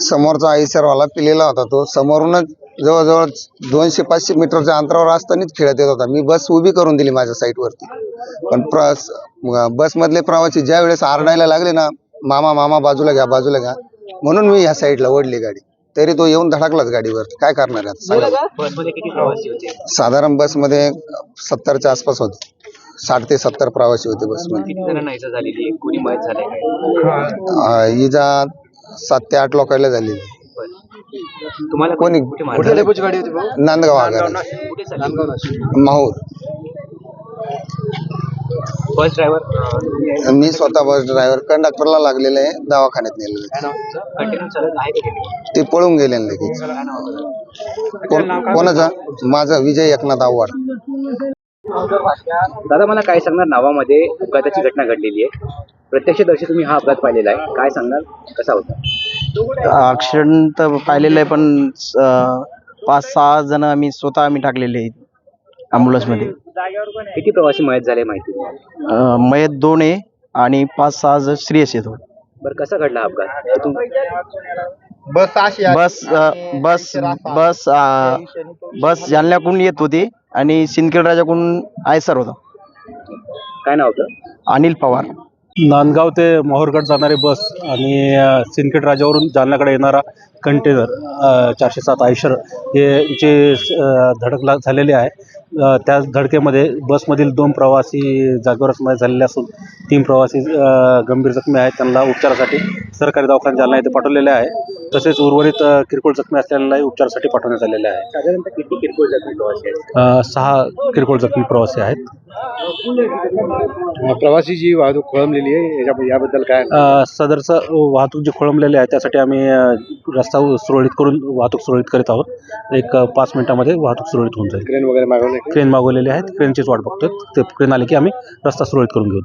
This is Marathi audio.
समोरचा आईसरवाला पिलेला होता तो. समोरूनच जवळजवळ दोनशे पाचशे मीटरच्या अंतरावर असतानाच खेळत येत होता. मी बस उभी करून दिली माझ्या साईडवरती पण प्र बसमधले प्रवासी ज्या वेळेस आरडायला लागले ना मामा मामा बाजूला घ्या बाजूला घ्या म्हणून मी ह्या साईडला ओढली गाडी. तरी तो येऊन धडकलाच गाडीवर. काय करणार आहे आता? सांगा. बसमध्ये किती प्रवासी होते? साधारण बसमध्ये सत्तरच्या आसपास होते. साठ ते सत्तर प्रवासी होते बसमध्ये. इजा सात ते आठ लोकांना झालेली तुम्हाला कोणी कुठे मारलं? गाडी होती नांदगाव आगार कुठे? माहूर. बस ड्रायव्हर मी स्वतः बस ड्रायव्हर कंडक्टरला लागलेले आहे दवाखान्यात नेलेलं काय नाव तुमचं कंटिन्यू चालत आहे का गेले? ते पळून गेले लगेच. काय नाव होतं? कोण- कोणाचा? माझा विजय एकनाथ आव्हाड. दादा मला काय सांगणार? नावामध्ये अपघाताची घटना घडलेली आहे. प्रत्यक्षदर्शी तुम्ही हा अपघात पाहिलेला आहे. काय सांगणार? कसा होता? ॲक्सिडेंट तर पाहिलेलं आहे पण पाच सहा जण आम्ही स्वतः आम्ही टाकलेले आहेत ॲम्ब्युलन्समध्ये किती प्रवासी मयत झाले माहिती मयत दोन आहे आणि पाच सहा जण सिरियस येतो बरं कसा घडला अपघात? बस बस बस अं, बस जालन्याकडून येत होती. आणि सिंदखेड राजाकडून आयसर होता. काय नाव होतं? अनिल पवार. नांदगाव ते माहूरगड जाणारी बस आणि अ, सिंदखेड राजावरून जालन्याकडे येणारा कंटेनर चारशे सात आयशर हे जे अ, धडक ला झालेले आहे. अ, त्या धडकेमध्ये बसमधील दोन प्रवासी जागेवरच झालेले असून तीन प्रवासी अ, गंभीर जखमी आहेत. त्यांना उपचारासाठी सरकारी दवाखान्यात जालना येथे पाठवलेले आहे. तसेच उर्वरित किरकोळ जखमी असलेल्यांनाही उपचारासाठी पाठवण्यात आलेले आहे. साधारणतः किती किरकोळ जखमी प्रवासी आहेत? अ, सहा किरकोळ जखमी प्रवासी आहेत. प्रवासी जी वाहतूक खोळंबलेली आहे याच्या याबद्दल काय अ, सदरचं वाहतूक जी खोळंबलेली आहे त्यासाठी आम्ही अ, रस्ता सुरळीत करून वाहतूक सुरळीत करीत आहोत. एक अ, पाच मिनिटामध्ये वाहतूक सुरळीत होऊन जाईल. क्रेन वगैरे मागवले क्रेन मागवलेली आहे क्रेनचीच वाट बघतोय. ते क्रेन आली की आम्ही रस्ता सुरळीत करून घेऊ.